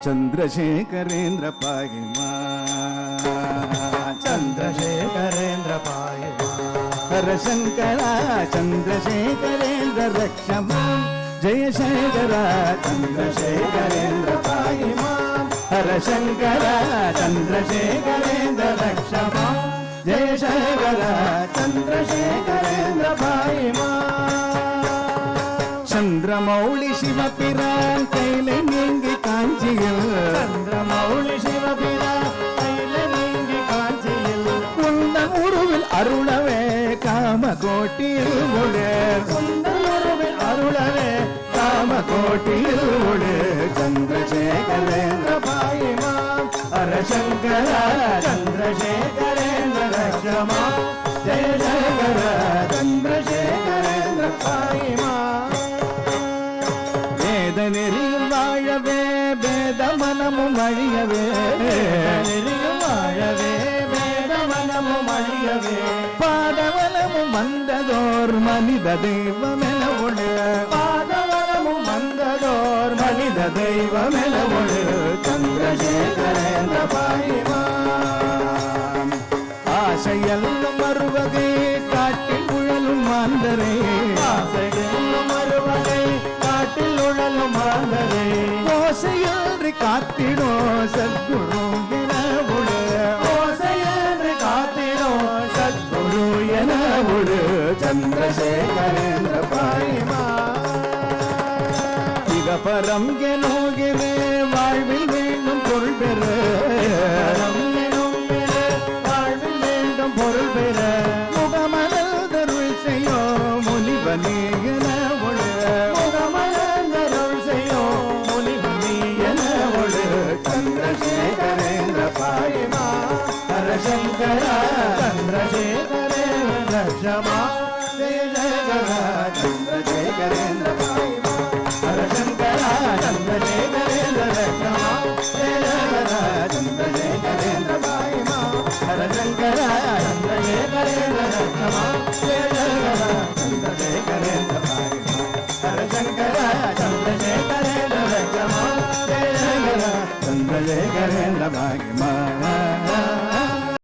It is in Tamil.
చంద్రశేఖరేంద్ర పాయిమా చంద్రశేఖరేంద్ర పాయిమా హరశంకర చంద్రశేఖరేంద్ర రక్షమా జయ శంకర చంద్రశేఖరేంద్ర పాయిమా హరశంకర చంద్రశేఖరేంద్ర రక్షమా జయ శంకర చంద్రశేఖరేంద్ర పాయిమా చంద్రమౌళి శివ పిరాన్ காம கோட்டியில் அருளவே காம கோட்டியில் முழு சந்திரசேகரேந்திர பாயிமா ஹரசங்கர சந்திரசேகரேந்திர ரக்ஷமா சங்கர சந்திரசேகரேந்திர பாயிமா வேத நெறியில் வாழவே வேத மனமும் அழியவே. நெறியும் வாழவே வேத மனமும் அழியவே. வந்ததோர் மனித தெய்வமென ஒழு. பாதவனமும் வந்ததோர் மனித தெய்வமென ஒழு. சந்திரசேகரேந்திர பாயிமா ஆசையெல்லாம் வருவதே காட்டில் உழலும் மாந்தரே. ஆசையெல்லாம் வருவதே காட்டில் உழலும் மாந்தரே. ஓசையின்றி காத்திடோ சத்குரு ஒளி சந்திரசேகரேந்திர பாயிமா இகபரம் எனோகிறே வாழ்வில் வேண்டும் பொருள் பெற. வாழ்வில் வேண்டும் பொருள் பெற. முகமலர் தருள் செய்யோ முனிவனே என ஒளி. முகமலர்ந்தருள் செய்யோ முனிவனி என ஒளி. சந்திரசேகரேந்திர பாயமா ஹரசங்கர சந்திரசேகரே ரஷமா சந்திரசேகர சந்திரசேகரேந்திர பாயிமா ஹரசங்கர சந்திரசேகரேந்திர ரக்ஷமா ஜெயசேகர சந்திரசேகரேந்திர பாயிமா ஹரசங்கர சந்திரசேகரேந்திர ரக்ஷமா ஜெயசேகர சந்திரசேகரேந்திர பாயிமா ஹரசங்கர சந்திரசேகரேந்திர ரக்ஷமா ஜெயசேகர சந்திரசேகரேந்திர பாயிமா